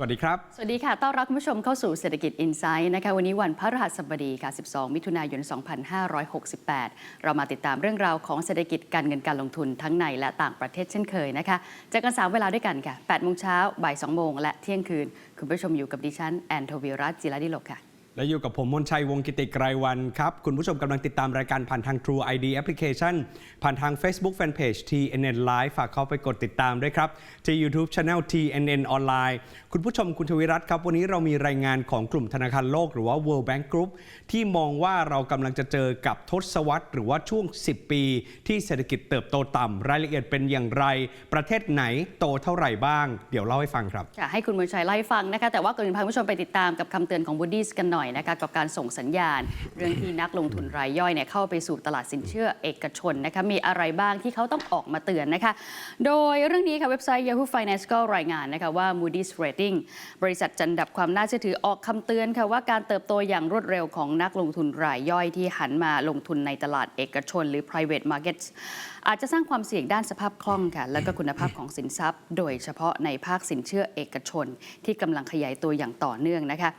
สวัสดีครับ สวัสดีค่ะ ต้อนรับคุณผู้ชมเข้าสู่เศรษฐกิจอินไซต์นะคะ วันนี้วันพฤหัสบดีค่ะ 12 มิถุนายน 2568 เรามาติดตามเรื่องราวของเศรษฐกิจการเงินการลงทุนทั้งในและต่างประเทศเช่นเคยนะคะเจอกัน3เวลาด้วยกันค่ะ8โมงเช้าบ่าย2โมงและเที่ยงคืน คุณผู้ชมอยู่กับดิฉันแอนโทวิรัตจิรดิโลกค่ะ และอยู่กับผมมนชัยวงกิติไกรวันครับ คุณผู้ชมกำลังติดตามรายการผ่านทาง True ID Application ผ่านทาง Facebook Fanpage TNN Live ฝากเข้าไปกดติดตามด้วยครับ ที่ YouTube Channel TNN Online คุณผู้ชมคุณทวิรัตน์ครับ วันนี้เรามีรายงานของกลุ่มธนาคารโลกหรือว่า World Bank Group ที่มองว่าเรากำลังจะเจอกับทศวรรษหรือว่าช่วง 10 ปี ที่เศรษฐกิจเติบโตต่ำรายละเอียดเป็นอย่างไร ประเทศไหนโตเท่าไหร่บ้าง เดี๋ยวเล่าให้ฟังครับค่ะให้คุณมนชัยเล่าให้ฟังนะคะแต่ว่าก่อนอื่นพาคุณผู้ชมไปติดตามกับคำเตือนของ Woody's กันหน่อยนะคะกับการส่งสัญญาณ เรื่องที่นักลงทุนรายย่อยเนี่ยเข้าไปสู่ตลาดสินเชื่อเอกชนนะคะมีอะไรบ้างที่เขาต้องออกมาเตือนนะคะ โดยเรื่องนี้ค่ะเว็บไซต์ Yahoo Finance ก็รายงานนะคะว่า Moody's Rating บริษัทจันดับความน่าเชื่อถือออกคำเตือนค่ะว่าการเติบโตอย่างรวดเร็วของนักลงทุนรายย่อยที่หันมาลงทุนในตลาดเอกชน หรือ private markets อาจจะสร้างความเสี่ยงด้านสภาพคล่องค่ะ และก็คุณภาพของสินทรัพย์ โดยเฉพาะในภาคสินเชื่อเอกชน ที่กำลังขยายตัวอย่างต่อเนื่องนะคะ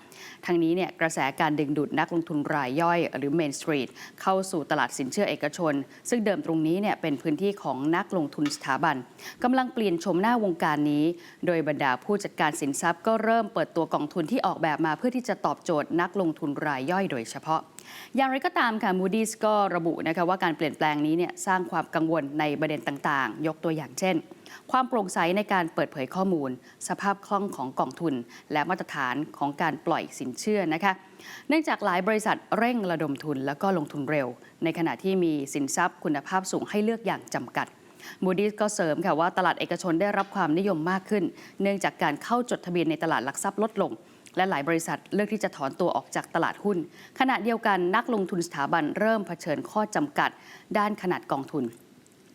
ทั้งนี้เนี่ยกระแสการดึงดูดนักลงทุนรายย่อยหรือ Main Street เข้าสู่ตลาดสินเชื่อเอกชน ซึ่งเดิมตรงนี้เนี่ยเป็นพื้นที่ของนักลงทุนสถาบันกำลังเปลี่ยนชมหน้าวงการนี้ โดยบรรดาผู้จัดการสินทรัพย์ก็เริ่มเปิดตัวกองทุนที่ออกแบบมาเพื่อที่จะตอบโจทย์นักลงทุนรายย่อยโดยเฉพาะ อย่างไรก็ตามค่ะ Moody's ก็ระบุนะคะว่าการเปลี่ยนแปลงนี้เนี่ยสร้างความกังวลในประเด็นต่างๆ ยกตัวอย่างเช่น ความโปร่งใสในการเปิดเผยข้อมูล สภาพคล่องของกองทุน และมาตรฐานของการปล่อยสินเชื่อนะคะ เนื่องจากหลายบริษัทเร่งระดมทุนแล้วก็ลงทุนเร็ว ในขณะที่มีสินทรัพย์คุณภาพสูงให้เลือกอย่างจำกัด Moody's ก็เสริมค่ะว่าตลาดเอกชนได้รับความนิยมมากขึ้น เนื่องจากการเข้าจดทะเบียนในตลาดหลักทรัพย์ลดลง และหลายบริษัทเลือกที่จะถอนตัวออกจากตลาดหุ้น ขณะเดียวกันนักลงทุนสถาบันเริ่มเผชิญข้อจำกัด ด้านขนาดกองทุน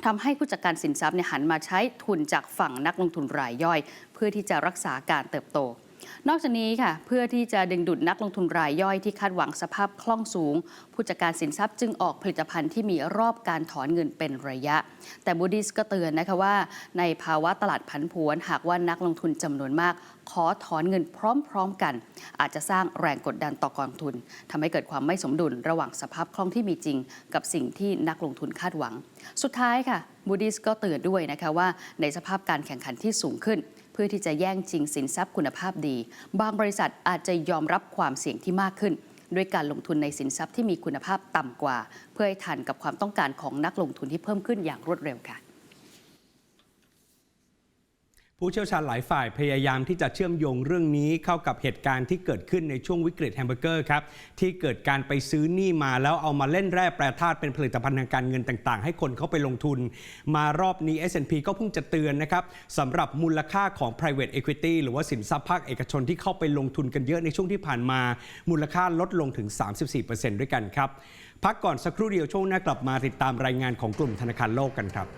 ทำให้ผู้จัดการสินทรัพย์หันมาใช้ทุนจากฝั่งนักลงทุนรายย่อย เพื่อที่จะรักษาการเติบโต นอกจากนี้ค่ะเพื่อที่จะดึงดูดนักลงทุนรายย่อยที่คาดหวังสภาพคล่องสูง ผู้จัดการสินทรัพย์จึงออกผลิตภัณฑ์ที่มีรอบการถอนเงินเป็นระยะ แต่บูดิสก็เตือนนะคะว่า ในภาวะตลาดผันผวน หากว่านักลงทุนจำนวนมาก ขอถอนเงินพร้อมๆกัน อาจจะสร้างแรงกดดันต่อกองทุนทำให้เกิดความไม่สมดุลระหว่างสภาพคล่องที่มีจริง กับสิ่งที่นักลงทุนคาดหวัง สุดท้ายค่ะบูดิสก็เตือนด้วยนะคะว่าในสภาพการแข่งขันที่สูงขึ้น เพื่อที่จะแย่งชิงสินทรัพย์คุณภาพดี บางบริษัทอาจจะยอมรับความเสี่ยงที่มากขึ้น ด้วยการลงทุนในสินทรัพย์ที่มีคุณภาพต่ำกว่า เพื่อให้ทันกับความต้องการของนักลงทุนที่เพิ่มขึ้นอย่างรวดเร็วค่ะ ผู้เชี่ยวชาญหลายฝ่ายพยายามที่จะเชื่อมโยงเรื่องนี้เข้ากับเหตุการณ์ที่เกิดขึ้นในช่วงวิกฤตแฮมเบอร์เกอร์ครับที่เกิดการไปซื้อหนี้มาแล้วเอามาเล่นแร่แปรธาตุเป็นผลิตภัณฑ์ทางการเงินต่าง ๆ ให้คนเข้าไปลงทุน มารอบนี้ S&P ก็เพิ่งจะเตือนนะครับสำหรับมูลค่าของ private equity หรือว่าสินทรัพย์ภาคเอกชนที่เข้าไปลงทุนกันเยอะในช่วงที่ผ่านมา มูลค่าลดลงถึง 34%ด้วยกันครับพักก่อนสักครู่เดียวช่วงหน้ากลับมาติดตามรายงานของกลุ่มธนาคารโลกกันครับ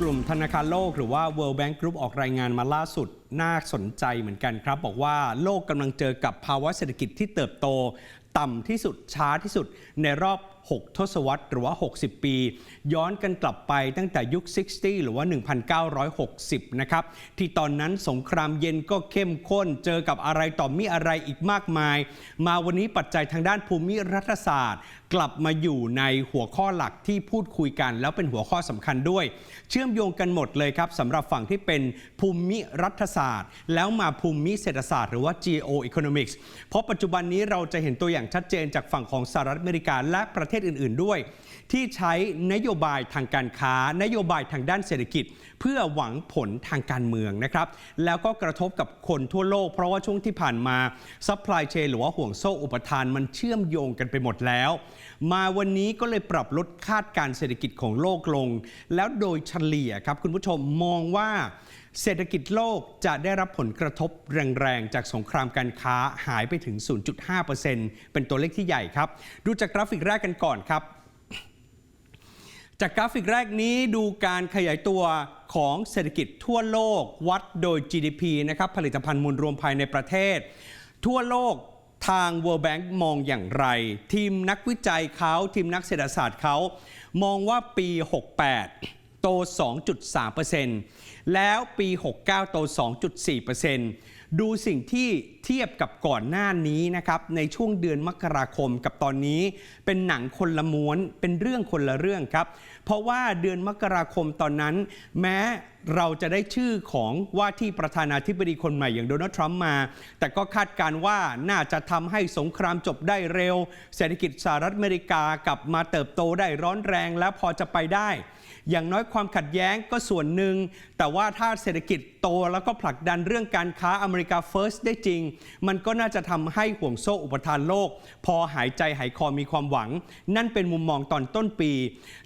กลุ่มธนาคารโลกหรือว่า World Bank Group ออกรายงานมาล่าสุด น่าสนใจเหมือนกันครับ บอกว่าโลกกำลังเจอกับภาวะเศรษฐกิจที่เติบโต ต่ำที่สุดช้าที่สุดในรอบ6 ทศวรรษหรือว่า 60 ปี ย้อนกันกลับไปตั้งแต่ยุค 60 หรือว่า 1960 นะครับ ที่ตอนนั้นสงครามเย็นก็เข้มข้นเจอกับอะไรต่อมีอะไรอีกมากมาย มาวันนี้ปัจจัยทางด้านภูมิรัฐศาสตร์ กลับมาอยู่ในหัวข้อหลักที่พูดคุยกัน แล้วเป็นหัวข้อสำคัญด้วย เชื่อมโยงกันหมดเลยครับสำหรับฝั่งที่เป็นภูมิรัฐศาสตร์ แล้วมาภูมิเศรษฐศาสตร์หรือว่า geo economics เพราะปัจจุบันนี้เราจะเห็นตัวอย่างชัดเจนจากฝั่งของสหรัฐอเมริกาและประเทศอื่น ๆด้วย ที่ใช้นโยบายทางการค้า นโยบายทางด้านเศรษฐกิจ เพื่อหวังผลทางการเมืองนะครับ แล้วก็กระทบกับคนทั่วโลก เพราะว่าช่วงที่ผ่านมาซัพพลายเชนหรือว่าห่วงโซ่อุปทานมันเชื่อมโยงกันไปหมดแล้ว มาวันนี้ก็เลยปรับลดคาดการเศรษฐกิจของโลกลง แล้วโดยเฉลี่ยครับคุณผู้ชมมองว่า เศรษฐกิจโลกจะได้รับผลกระทบแรงๆ จากสงครามการค้าหายไปถึง 0.5%เป็นตัวเลขที่ใหญ่ครับ ดูจากกราฟิกแรกกันก่อนครับจากกราฟิกแรกนี้ดูการขยายตัวของเศรษฐกิจทั่วโลกวัดโดย GDP นะครับผลิตภัณฑ์มวลรวมภายในประเทศ ทั่วโลกทาง World Bank มองอย่างไร ทีมนักวิจัยเขาทีมนักเศรษฐศาสตร์เขามองว่าปี 68 โต 2.3%แล้วปี 69 โต 2.4%ดูสิ่งที่เทียบกับก่อนหน้านี้นะครับในช่วงเดือนมกราคมกับตอนนี้เป็นหนังคนละม้วนเป็นเรื่องคนละเรื่องครับ เพราะว่าเดือนมกราคมตอนนั้น แม้เราจะได้ชื่อของว่าที่ประธานาธิบดีคนใหม่อย่างโดนัลด์ทรัมป์มา แต่ก็คาดการณ์ว่าน่าจะทำให้สงครามจบได้เร็ว เศรษฐกิจสหรัฐอเมริกากลับมาเติบโตได้ร้อนแรงแล้วพอจะไปได้ อย่างน้อยความขัดแย้งก็ส่วนหนึ่ง แต่ว่าถ้าเศรษฐกิจโตแล้วก็ผลักดันเรื่องการค้าอเมริกาเฟิร์สได้จริง มันก็น่าจะทำให้ห่วงโซ่อุปทานโลก พอหายใจหายคอมีความหวัง นั่นเป็นมุมมองตอนต้นปี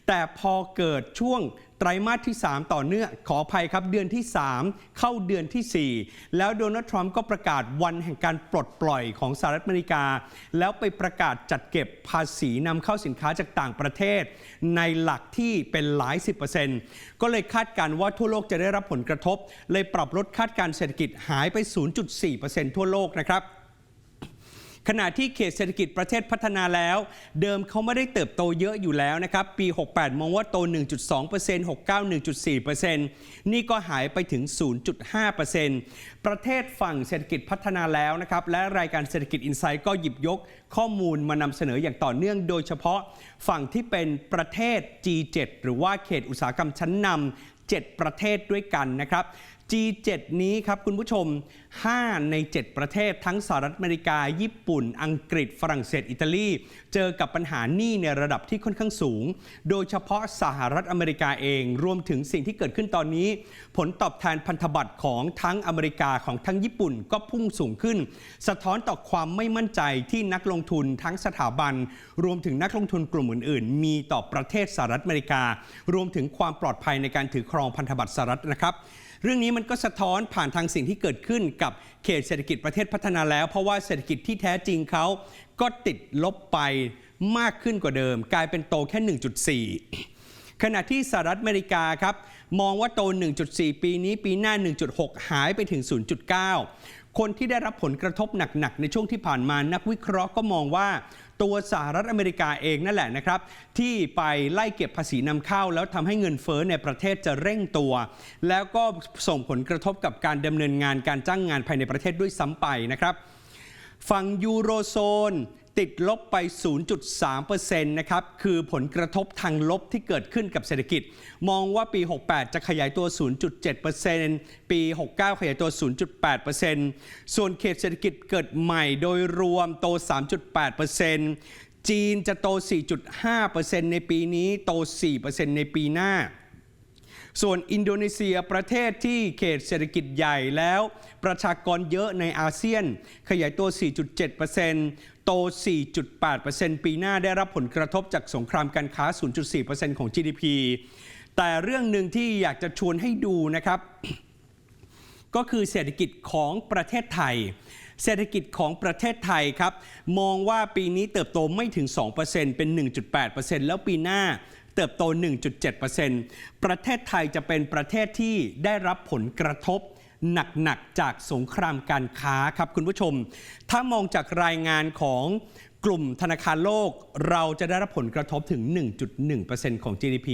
แต่พอเกิดช่วง ไตรมาสที่ 3 ต่อเนื่องขออภัยครับเดือนที่ 3 เข้าเดือนทีสี่ 4 แล้วโดนัลด์ทรัมป์ก็ประกาศวันแห่งการปลดปล่อยของสหรัฐอเมริกา แล้วไปประกาศจัดเก็บภาษีนำเข้าสินค้าจากต่างประเทศ ในหลักที่เป็นหลายสิบเปอร์เซ็นต์ก็เลยคาดการณ์ว่าทั่วโลกจะได้รับผลกระทบ เลยปรับลดคาดการเศรษฐกิจหายไป 0.4%ทั่วโลกนะครับ ขณะที่เขตเศรษฐกิจประเทศพัฒนาแล้ว เดิมเขาไม่ได้เติบโตเยอะอยู่แล้วนะครับ ปี 68 มองว่าโต 1.2% 69 1.4%นี่ก็หายไปถึง 0.5%ประเทศฝั่งเศรษฐกิจพัฒนาแล้วนะครับ และรายการเศรษฐกิจอินไซต์ก็หยิบยกข้อมูลมานำเสนออย่างต่อเนื่องโดยเฉพาะฝั่งที่เป็นประเทศ G7 หรือว่าเขตอุตสาหกรรมชั้นนำ7 ประเทศด้วยกันนะครับ G7 นี้ครับคุณผู้ชม 5 ใน 7 ประเทศทั้งสหรัฐอเมริกา ญี่ปุ่น อังกฤษ ฝรั่งเศส อิตาลี เจอกับปัญหาหนี้ในระดับที่ค่อนข้างสูง โดยเฉพาะสหรัฐอเมริกาเอง รวมถึงสิ่งที่เกิดขึ้นตอนนี้ ผลตอบแทนพันธบัตรของทั้งอเมริกาของทั้งญี่ปุ่นก็พุ่งสูงขึ้น สะท้อนต่อความไม่มั่นใจที่นักลงทุนทั้งสถาบัน รวมถึงนักลงทุนกลุ่มอื่น ๆ มีต่อประเทศสหรัฐอเมริกา รวมถึงความปลอดภัยในการถือครองพันธบัตรสหรัฐนะครับ เรื่องนี้มันก็สะท้อนผ่านทางสิ่งที่เกิดขึ้นกับเขตเศรษฐกิจประเทศพัฒนาแล้ว เพราะว่าเศรษฐกิจที่แท้จริงเขาก็ติดลบไปมากขึ้นกว่าเดิม กลายเป็นโตแค่ 1.4 ขณะที่สหรัฐอเมริกาครับ มองว่าโต 1.4 ปีนี้ปีหน้า 1.6 หายไปถึง 0.9 คนที่ได้รับผลกระทบหนัก ๆ ในช่วงที่ผ่านมานักวิเคราะห์ก็มองว่า ตัวสหรัฐอเมริกาเองนั่นแหละนะครับ ที่ไปไล่เก็บภาษีนำเข้า แล้วทำให้เงินเฟ้อในประเทศจะเร่งตัว แล้วก็ส่งผลกระทบกับการดำเนินงานการจ้างงานภายในประเทศด้วยซ้ำไปนะครับ ฝั่งยูโรโซน ติดลบไป 0.3%นะครับ คือผลกระทบทางลบที่เกิดขึ้นกับเศรษฐกิจ มองว่าปี 68 จะขยายตัว 0.7%ปี 69 ขยายตัว 0.8%ส่วนเขตเศรษฐกิจเกิดใหม่โดยรวมโต 3.8%จีนจะโต 4.5%ในปีนี้ โต 4%ในปีหน้าส่วนอินโดนีเซียประเทศที่เขตเศรษฐกิจใหญ่แล้ว ประชากรเยอะในอาเซียน ขยายตัว 4.7% โต 4.8%ปีหน้าได้รับผลกระทบจากสงครามการค้า 0.4%ของ GDP แต่เรื่องหนึ่งที่อยากจะชวนให้ดูนะครับ ก็คือเศรษฐกิจของประเทศไทย เศรษฐกิจของประเทศไทยครับ มองว่าปีนี้เติบโตไม่ถึง 2%เป็น 1.8%แล้วปีหน้าเติบโต 1.7%ประเทศไทยจะเป็นประเทศที่ได้รับผลกระทบ หนักๆ จากสงครามการค้าครับคุณผู้ชม ถ้ามองจากรายงานของกลุ่มธนาคารโลกเราจะได้รับผลกระทบถึง 1.1%ของ GDP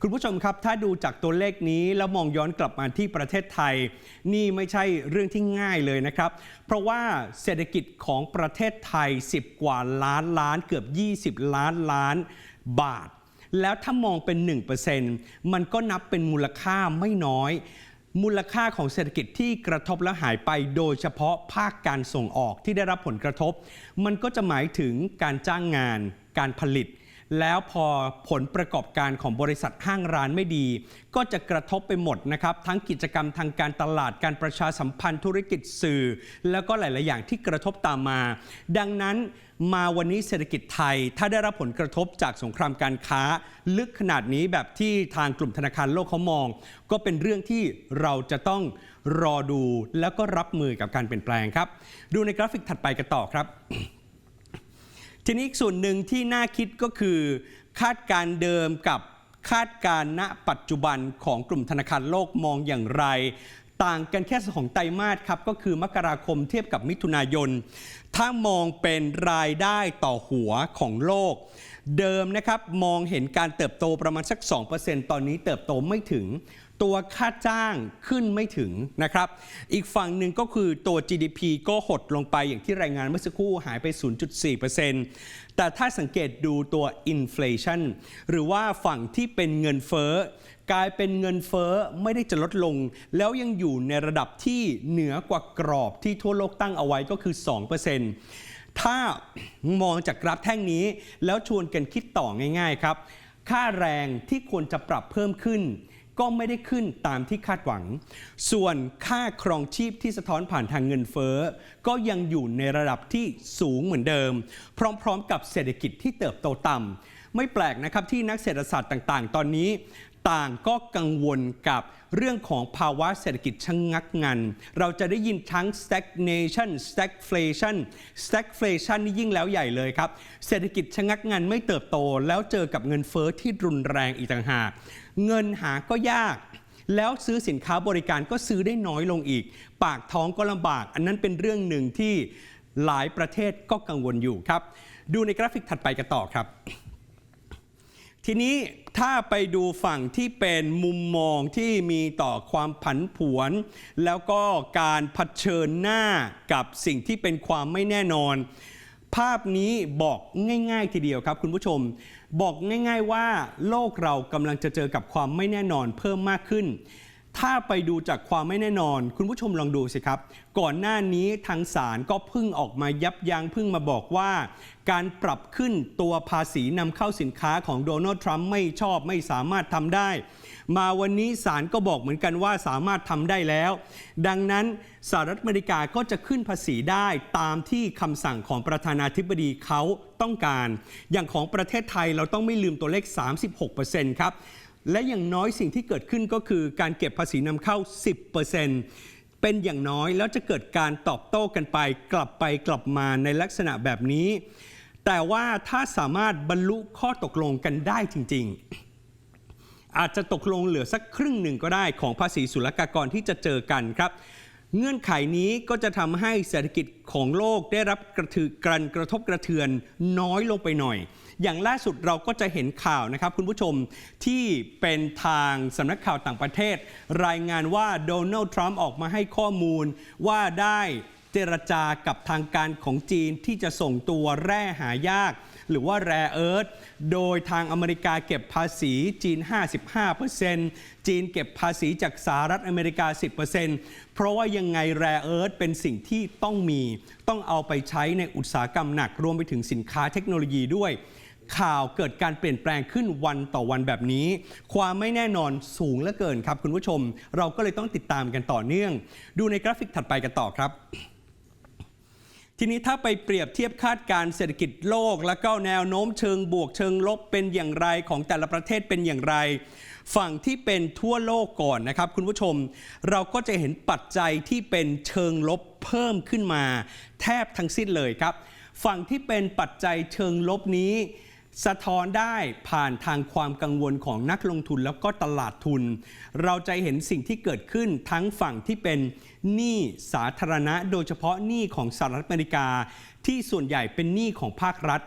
คุณผู้ชมครับ ถ้าดูจากตัวเลขนี้แล้วมองย้อนกลับมาที่ประเทศไทย นี่ไม่ใช่เรื่องที่ง่ายเลยนะครับ เพราะว่าเศรษฐกิจของประเทศไทย 10 กว่าล้านล้านเกือบ 20 ล้านล้านบาท แล้วถ้ามองเป็น 1%มันก็นับเป็นมูลค่าไม่น้อย มูลค่าของเศรษฐกิจที่กระทบและหายไปโดยเฉพาะภาคการส่งออกที่ได้รับผลกระทบ มันก็จะหมายถึงการจ้างงาน การผลิต แล้วพอผลประกอบการของบริษัทห้างร้านไม่ดี ก็จะกระทบไปหมดนะครับ ทั้งกิจกรรมทางการตลาดการประชาสัมพันธ์ธุรกิจสื่อ แล้วก็หลาย ๆ อย่างที่กระทบตามมา ดังนั้นมาวันนี้เศรษฐกิจไทย ถ้าได้รับผลกระทบจากสงครามการค้า ลึกขนาดนี้แบบที่ทางกลุ่มธนาคารโลกเขามอง ก็เป็นเรื่องที่เราจะต้องรอดูแล้วก็รับมือกับการเปลี่ยนแปลงครับ ดูในกราฟิกถัดไปกันต่อครับ ทีนี้อีกส่วนหนึ่งที่น่าคิดก็คือ คาดการเดิมกับคาดการณ์ณปัจจุบันของกลุ่มธนาคารโลกมองอย่างไร ต่างกันแค่สองไตรมาสครับ ก็คือมกราคมเทียบกับมิถุนายน ถ้ามองเป็นรายได้ต่อหัวของโลก เดิมนะครับมองเห็นการเติบโตประมาณสัก 2%ตอนนี้เติบโตไม่ถึง ตัวค่าจ้างขึ้นไม่ถึงนะครับ อีกฝั่งหนึ่งก็คือตัว GDP ก็หดลงไปอย่างที่รายงานเมื่อสักครู่หายไป 0.4%แต่ถ้าสังเกตดูตัว inflation หรือว่าฝั่งที่เป็นเงินเฟ้อกลายเป็นเงินเฟ้อไม่ได้จะลดลง แล้วยังอยู่ในระดับที่เหนือกว่ากรอบที่ทั่วโลกตั้งเอาไว้ก็คือ 2% ถ้ามองจากกราฟแท่งนี้ แล้วชวนกันคิดต่อง่ายๆครับ ค่าแรงที่ควรจะปรับเพิ่มขึ้น ก็ไม่ได้ขึ้นตามที่คาดหวัง ส่วนค่าครองชีพที่สะท้อนผ่านทางเงินเฟ้อ ก็ยังอยู่ในระดับที่สูงเหมือนเดิม พร้อมๆ กับเศรษฐกิจที่เติบโตต่ำไม่แปลกนะครับที่นักเศรษฐศาสตร์ต่างๆ ตอนนี้ ต่างก็กังวลกับเรื่องของภาวะเศรษฐกิจชะงงักงัน เราจะได้ยินทั้ง stagnation stagflation stagflation นี่ยิ่งแล้วใหญ่เลยครับ เศรษฐกิจชะงักงันไม่เติบโต แล้วเจอกับเงินเฟ้อที่รุนแรงอีกต่างหาก เงินหาก็ยากแล้วซื้อสินค้าบริการก็ซื้อได้น้อยลงอีก ปากท้องก็ลำบาก อันนั้นเป็นเรื่องหนึ่งที่หลายประเทศก็กังวลอยู่ครับ ดูในกราฟิกถัดไปกันต่อครับ ทีนี้ถ้าไปดูฝั่งที่เป็นมุมมองที่มีต่อความผันผวน แล้วก็การเผชิญหน้ากับสิ่งที่เป็นความไม่แน่นอน ภาพนี้บอกง่าย ๆ ทีเดียวครับคุณผู้ชม บอกง่าย ๆว่าโลกเรากำลังจะเจอกับความไม่แน่นอนเพิ่มมากขึ้น ถ้าไปดูจากความไม่แน่นอน คุณผู้ชมลองดูสิครับ ก่อนหน้านี้ทางศาลก็พิ่งออกมายับยั้งพิ่งมาบอกว่า การปรับขึ้นตัวภาษีนำเข้าสินค้าของโดนัลด์ทรัมป์ไม่ชอบไม่สามารถทำได้ มาวันนี้ศาลก็บอกเหมือนกันว่าสามารถทำได้แล้ว ดังนั้นสหรัฐอเมริกาก็จะขึ้นภาษีได้ตามที่คำสั่งของประธานาธิบดีเขาต้องการ อย่างของประเทศไทยเราต้องไม่ลืมตัวเลข 36%ครับ และอย่างน้อยสิ่งที่เกิดขึ้นก็คือการเก็บภาษีนำเข้า 10%เป็นอย่างน้อยแล้วจะเกิดการตอบโต้กันไป กลับไปกลับมาในลักษณะแบบนี้ แต่ว่าถ้าสามารถบรรลุข้อตกลงกันได้จริง ๆ อาจจะตกลงเหลือสักครึ่งหนึ่งก็ได้ของภาษีศุลกากรที่จะเจอกันครับ เงื่อนไขนี้ก็จะทำให้เศรษฐกิจของโลกได้รับกระทืการกระทบกระเทือนน้อยลงไปหน่อย อย่างล่าสุดเราก็จะเห็นข่าวนะครับคุณผู้ชมที่เป็นทางสำนักข่าวต่างประเทศ รายงานว่าโดนัลด์ทรัมป์ออกมาให้ข้อมูลว่าได้เจรจากับทางการของจีนที่จะส่งตัวแร่หายาก หรือว่าแร่เอิร์ธโดยทางอเมริกาเก็บภาษีจีน 55%จีนเก็บภาษีจากสหรัฐอเมริกา 10%เพราะว่ายังไงแร่เอิร์ธเป็นสิ่งที่ต้องมี ต้องเอาไปใช้ในอุตสาหกรรมหนักรวมไปถึงสินค้าเทคโนโลยีด้วย ข่าวเกิดการเปลี่ยนแปลงขึ้นวันต่อวันแบบนี้ ความไม่แน่นอนสูงเหลือเกินครับ คุณผู้ชม เราก็เลยต้องติดตามกันต่อเนื่อง ดูในกราฟิกถัดไปกันต่อครับทีนี้ถ้าไปเปรียบเทียบคาดการณ์เศรษฐกิจโลก แล้วก็แนวโน้มเชิงบวกเชิงลบเป็นอย่างไรของแต่ละประเทศเป็นอย่างไร ฝั่งที่เป็นทั่วโลกก่อนนะครับ คุณผู้ชม เราก็จะเห็นปัจจัยที่เป็นเชิงลบเพิ่มขึ้นมา แทบทั้งสิ้นเลยครับ ฝั่งที่เป็นปัจจัยเชิงลบนี้ สะท้อนได้ผ่านทางความกังวลของนักลงทุนแล้วก็ตลาดทุน เราจะเห็นสิ่งที่เกิดขึ้นทั้งฝั่งที่เป็นหนี้สาธารณะ โดยเฉพาะหนี้ของสหรัฐอเมริกา ที่ส่วนใหญ่เป็นหนี้ของภาครัฐ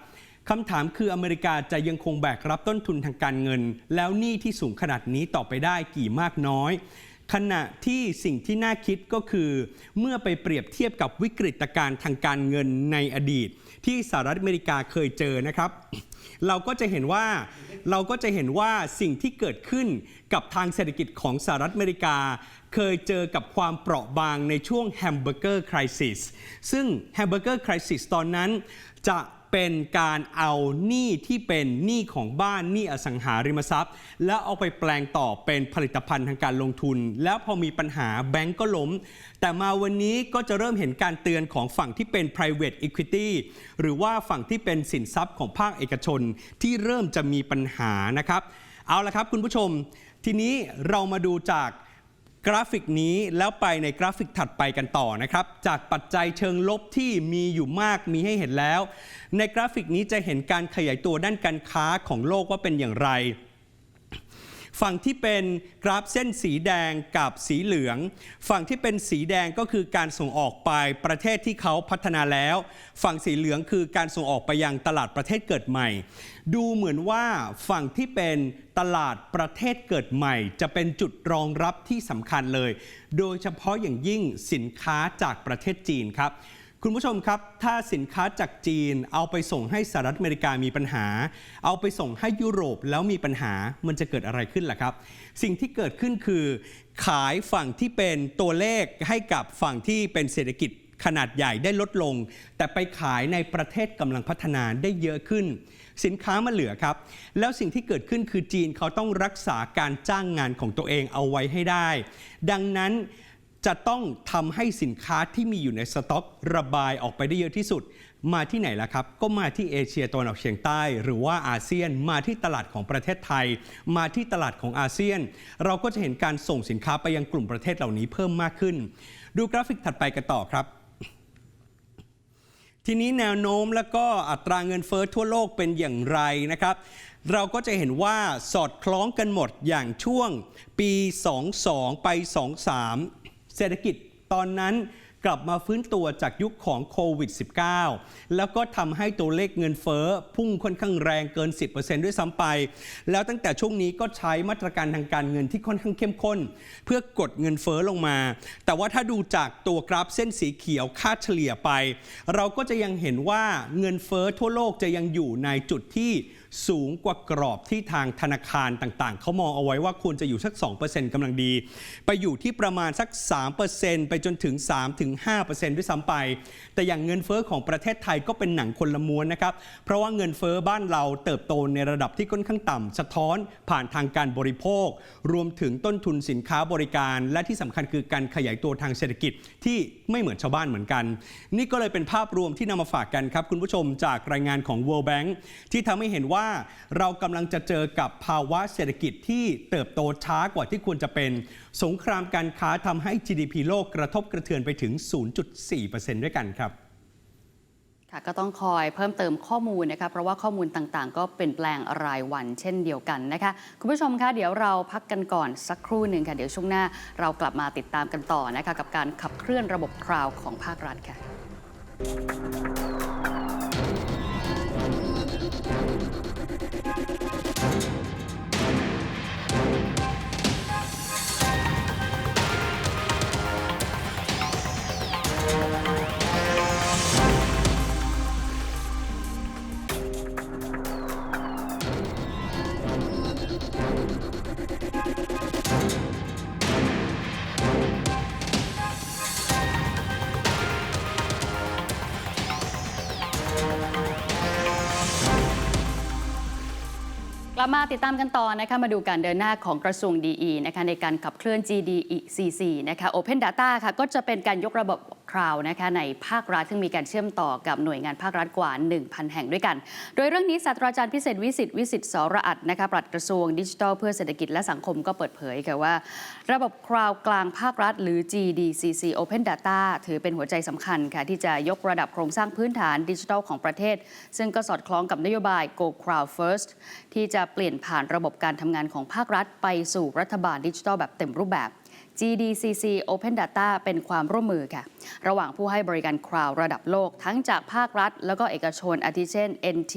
คำถามคืออเมริกาจะยังคงแบกรับต้นทุนทางการเงิน แล้วหนี้ที่สูงขนาดนี้ต่อไปได้กี่มากน้อย ขณะที่สิ่งที่น่าคิดก็คือ เมื่อไปเปรียบเทียบกับวิกฤตการณ์ทางการเงินในอดีต ที่สหรัฐอเมริกาเคยเจอนะครับ เราก็จะเห็นว่าเราก็จะเห็นว่าสิ่งที่เกิดขึ้นกับทางเศรษฐกิจของสหรัฐอเมริกา เคยเจอกับความเปราะบางในช่วงแฮมเบอร์เกอร์คริสิสซึ่งแฮมเบอร์เกอร์คริสิสตอนนั้นจะ เป็นการเอาหนี้ที่เป็นหนี้ของบ้านหนี้อสังหาริมทรัพย์ แล้วเอาไปแปลงต่อเป็นผลิตภัณฑ์ทางการลงทุน แล้วพอมีปัญหาแบงก์ก็ล้ม แต่มาวันนี้ก็จะเริ่มเห็นการเตือนของฝั่งที่เป็น private equity หรือว่าฝั่งที่เป็นสินทรัพย์ของภาคเอกชนที่เริ่มจะมีปัญหานะครับ เอาละครับคุณผู้ชม ทีนี้เรามาดูจาก กราฟิกนี้แล้วไปในกราฟิกถัดไปกันต่อนะครับ จากปัจจัยเชิงลบที่มีอยู่มากมีให้เห็นแล้ว ในกราฟิกนี้จะเห็นการขยายตัวด้านการค้าของโลกว่าเป็นอย่างไร ฝั่งที่เป็นกราฟเส้นสีแดงกับสีเหลือง ฝั่งที่เป็นสีแดงก็คือการส่งออกไปประเทศที่เขาพัฒนาแล้ว ฝั่งสีเหลืองคือการส่งออกไปยังตลาดประเทศเกิดใหม่ ดูเหมือนว่าฝั่งที่เป็นตลาดประเทศเกิดใหม่ จะเป็นจุดรองรับที่สำคัญเลย โดยเฉพาะอย่างยิ่งสินค้าจากประเทศจีนครับ คุณผู้ชมครับ ถ้าสินค้าจากจีน เอาไปส่งให้สหรัฐอเมริกามีปัญหา เอาไปส่งให้ยุโรปแล้วมีปัญหามันจะเกิดอะไรขึ้นล่ะครับ สิ่งที่เกิดขึ้นคือ ขายฝั่งที่เป็นตัวเลขให้กับฝั่งที่เป็นเศรษฐกิจขนาดใหญ่ได้ลดลง แต่ไปขายในประเทศกำลังพัฒนาได้เยอะขึ้น สินค้ามันเหลือครับ แล้วสิ่งที่เกิดขึ้นคือจีนเขาต้องรักษาการจ้างงานของตัวเองเอาไว้ให้ได้ ดังนั้น จะต้องทำให้สินค้าที่มีอยู่ในสต็อก ระบายออกไปได้เยอะที่สุด มาที่ไหนล่ะครับ ก็มาที่เอเชียตะวันออกเฉียงใต้ หรือว่าอาเซียนมาที่ตลาดของประเทศไทย มาที่ตลาดของอาเซียน เราก็จะเห็นการส่งสินค้าไปยังกลุ่มประเทศเหล่านี้เพิ่มมากขึ้น ดูกราฟิกถัดไปกันต่อครับทีนี้แนวโน้มแล้วก็อัตราเงินเฟ้อทั่วโลกเป็นอย่างไรนะครับ เราก็จะเห็นว่าสอดคล้องกันหมดอย่างช่วงปี 22 ไป 23 เศรษฐกิจตอนนั้นกลับมาฟื้นตัวจากยุคของโควิด -19 แล้วก็ทำให้ตัวเลขเงินเฟ้อพุ่งค่อนข้างแรงเกิน 10%ด้วยซ้ำไป แล้วตั้งแต่ช่วงนี้ก็ใช้มาตรการทางการเงินที่ค่อนข้างเข้มข้น เพื่อกดเงินเฟ้อลงมา แต่ว่าถ้าดูจากตัวกราฟเส้นสีเขียวค่าเฉลี่ยไป เราก็จะยังเห็นว่าเงินเฟ้อทั่วโลกจะยังอยู่ในจุดที่ สูงกว่ากรอบที่ทางธนาคารต่างๆ เขามองเอาไว้ว่าควรจะอยู่สัก 2%กำลังดี ไปอยู่ที่ประมาณสัก 3%ไปจนถึง 3-5%ด้วยซ้ำไป แต่อย่างเงินเฟ้อของประเทศไทยก็เป็นหนังคนละม้วนนะครับ เพราะว่าเงินเฟ้อบ้านเราเติบโตในระดับที่ค่อนข้างต่ำสะท้อนผ่านทางการบริโภค รวมถึงต้นทุนสินค้าบริการ และที่สำคัญคือการขยายตัวทางเศรษฐกิจที่ไม่เหมือนชาวบ้านเหมือนกัน นี่ก็เลยเป็นภาพรวมที่นำมาฝากกันครับคุณผู้ชมจากรายงานของ World Bank ที่ทำให้เห็นว่าเรากำลังจะเจอกับภาวะเศรษฐกิจที่เติบโตช้ากว่าที่ควรจะเป็น สงครามการค้าทำให้ GDP โลกกระทบกระเทือนไปถึง 0.4%ด้วยกันครับค่ะก็ต้องคอยเพิ่มเติมข้อมูลนะคะเพราะว่าข้อมูลต่างๆ ก็เปลี่ยนแปลงรายวันเช่นเดียวกันนะคะคุณผู้ชมคะเดี๋ยวเราพักกันก่อนสักครู่หนึ่งค่ะเดี๋ยวช่วงหน้าเรากลับมาติดตามกันต่อนะคะกับการขับเคลื่อนระบบคราวของภาครัฐค่ะ ลับมาติดตามกันต่อนะคะมาดูการเดินหน้าของกระทรวงดีนะคะในการขับเคลื่อน gdecc นะคะ Open Data ค่ะก็จะเป็นการยกระบบ คราวนะคะในภาครัฐซึ่งมีการเชื่อมต่อกับหน่วยงานภาครัฐกว่า 1,000 แห่งด้วยกัน โดยเรื่องนี้ศาสตราจารย์พิเศษวิสิตวิสิตสระอัตนะคะปลัดกระทรวงดิจิทัลเพื่อเศรษฐกิจและสังคมก็เปิดเผยค่ะว่า ระบบคราวกลางภาครัฐ หรือ GDCC Open Data ถือเป็นหัวใจสำคัญค่ะที่จะยกระดับโครงสร้างพื้นฐานดิจิทัลของประเทศ ซึ่งก็สอดคล้องกับนโยบาย Go Crowd First ที่จะเปลี่ยนผ่านระบบการทำงานของภาครัฐ ไปสู่รัฐบาลดิจิทัลแบบเต็มรูปแบบ GDCC Open Data เป็นความร่วมมือค่ะ ระหว่างผู้ให้บริการคราวระดับโลก ทั้งจากภาครัฐ แล้วก็เอกชนอาทิเช่น NT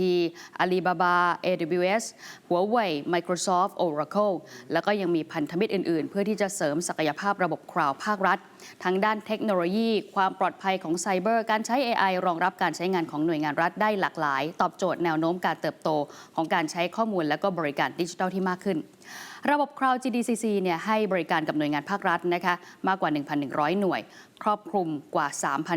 Alibaba AWS Huawei Microsoft Oracle แล้วก็ยังมีพันธมิตรอื่น ๆ เพื่อที่จะเสริมศักยภาพระบบคราวภาครัฐ ทั้งด้านเทคโนโลยี ความปลอดภัยของไซเบอร์ การใช้ AI รองรับการใช้งานของหน่วยงานรัฐได้หลากหลาย ตอบโจทย์แนวโน้มการเติบโตของการใช้ข้อมูลและก็บริการดิจิทัลที่มากขึ้น ระบบ Cloud GDCC เนี่ยให้บริการกับหน่วยงานภาครัฐนะคะมากกว่า 1,100 หน่วย ครอบคลุมกว่า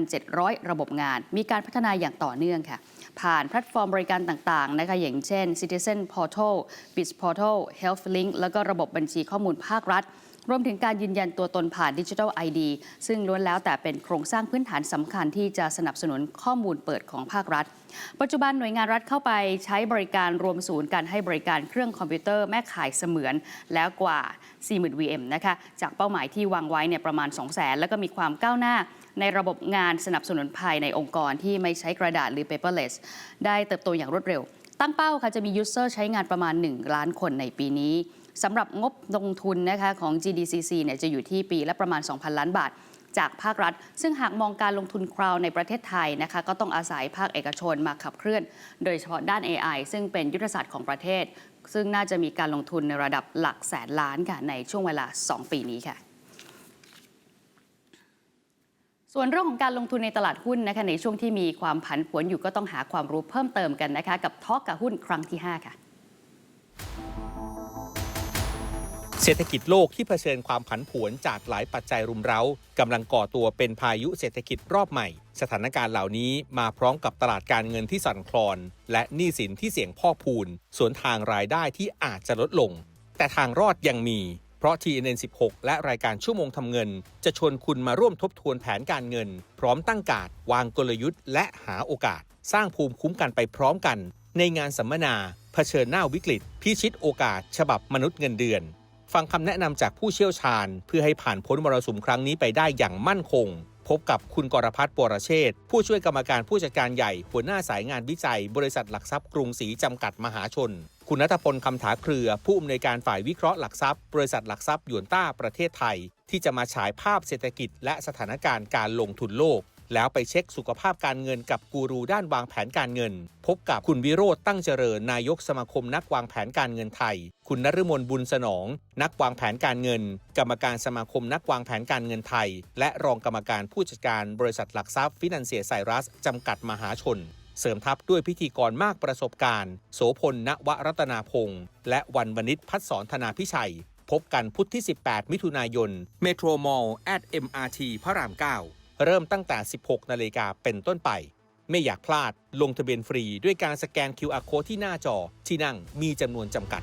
3,700 ระบบงาน มีการพัฒนาอย่างต่อเนื่องค่ะ ผ่านแพลตฟอร์มบริการต่างๆนะคะอย่างเช่น Citizen Portal, b i z Portal, Health Link แล้วก็ระบบบัญชีข้อมูลภาครัฐ รวมถึงการยืนยันตัวตนผ่านดิจิทัล ID ซึ่งล้วนแล้วแต่เป็นโครงสร้างพื้นฐานสำคัญที่จะสนับสนุนข้อมูลเปิดของภาครัฐ ปัจจุบันหน่วยงานรัฐเข้าไปใช้บริการรวมศูนย์การให้บริการเครื่องคอมพิวเตอร์แม่ข่ายเสมือนแล้วกว่า 40,000 VM นะคะจากเป้าหมายที่วางไว้เนี่ยประมาณ 200,000 แล้วก็มีความก้าวหน้าในระบบงานสนับสนุนภายในองค์กรที่ไม่ใช้กระดาษหรือ paperless ได้เติบโตอย่างรวดเร็ว ตั้งเป้าค่ะจะมียูเซอร์ใช้งานประมาณ 1 ล้านคนในปีนี้ สำหรับงบลงทุนนะคะของ GDCC เนี่ยจะอยู่ที่ปีละประมาณ 2,000 ล้านบาท จากภาครัฐ ซึ่งหากมองการลงทุนคราวในประเทศไทยนะคะก็ต้องอาศัยภาคเอกชนมาขับเคลื่อน โดยเฉพาะด้าน AI ซึ่งเป็นยุทธศาสตร์ของประเทศ ซึ่งน่าจะมีการลงทุนในระดับหลักแสนล้านค่ะในช่วงเวลา 2 ปีนี้ค่ะส่วนเรื่องของการลงทุนในตลาดหุ้นนะคะในช่วงที่มีความผันผวนอยู่ก็ต้องหาความรู้เพิ่มเติมกันนะคะกับทอกกับหุ้นครั้งที่ 5 ค่ะ เศรษฐกิจโลกที่เผชิญความผันผวนจากหลายปัจจัยรุมเร้ากำลังก่อตัวเป็นพายุเศรษฐกิจรอบใหม่ สถานการณ์เหล่านี้มาพร้อมกับตลาดการเงินที่สั่นคลอน และหนี้สินที่เสี่ยงพอกพูนสวนทางรายได้ที่อาจจะลดลง แต่ทางรอดยังมี เพราะ TNN 16 และรายการชั่วโมงทำเงิน จะชวนคุณมาร่วมทบทวนแผนการเงิน พร้อมตั้งการดวางกลยุทธ์ และหาโอกาส สร้างภูมิคุ้มกันไปพร้อมกัน ในงานสัมมนาเผชิญหน้าวิกฤตพิชิตโอกาส ฉบับมนุษย์เงินเดือน ฟังคำแนะนำจากผู้เชี่ยวชาญ เพื่อให้ผ่านพ้นมรสุมครั้งนี้ไปได้อย่างมั่นคง พบกับคุณกรพัฒน์ปรเชษฐ์ผู้ช่วยกรรมการผู้จัดการใหญ่ หัวหน้าสายงานวิจัย บริษัทหลักทรัพย์กรุงศรีจำกัดมหาชน คุณนัทพลคำถาเครือ ผู้อำนวยการฝ่ายวิเคราะห์หลักทรัพย์ บริษัทหลักทรัพย์ยวนต้าประเทศไทย ที่จะมาฉายภาพเศรษฐกิจ และสถานการณ์การลงทุนโลก แล้วไปเช็คสุขภาพการเงินกับกูรูด้านวางแผนการเงิน พบกับคุณวิโรธตั้งเจริญนายกสมาคมนักวางแผนการเงินไทย คุณนฤมลบุญสนอง นักวางแผนการเงิน กรรมการสมาคมนักวางแผนการเงินไทย และรองกรรมการผู้จัดการบริษัทหลักทรัพย์ฟินันเซียไซรัสจำกัดมหาชน เสริมทัพด้วยพิธีกรมากประสบการณ์ โสพลณวรัตนาพงษ์และวันวนิชพัฒสอนธนาพิชัย พบกันพุธที่ 18 มิถุนายนเมโทรมอลล์ at MRT พระราม 9 เริ่มตั้งแต่ 16 นาฬิกาเป็นต้นไป ไม่อยากพลาดลงทะเบียนฟรีด้วยการสแกน QR Code ที่หน้าจอที่นั่งมีจำนวนจำกัด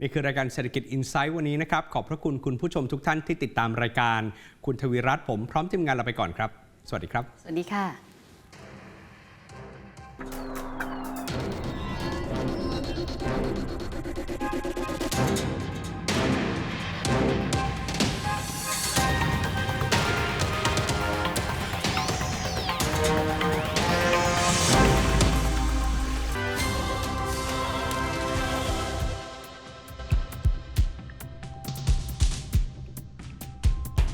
นี่คือรายการเศรษฐกิจอินไซต์วันนี้นะครับ ขอบพระคุณคุณผู้ชมทุกท่านที่ติดตามรายการ คุณทวีรัตน์ผมพร้อมทีมงานเราไปก่อนครับ สวัสดีครับ สวัสดีค่ะ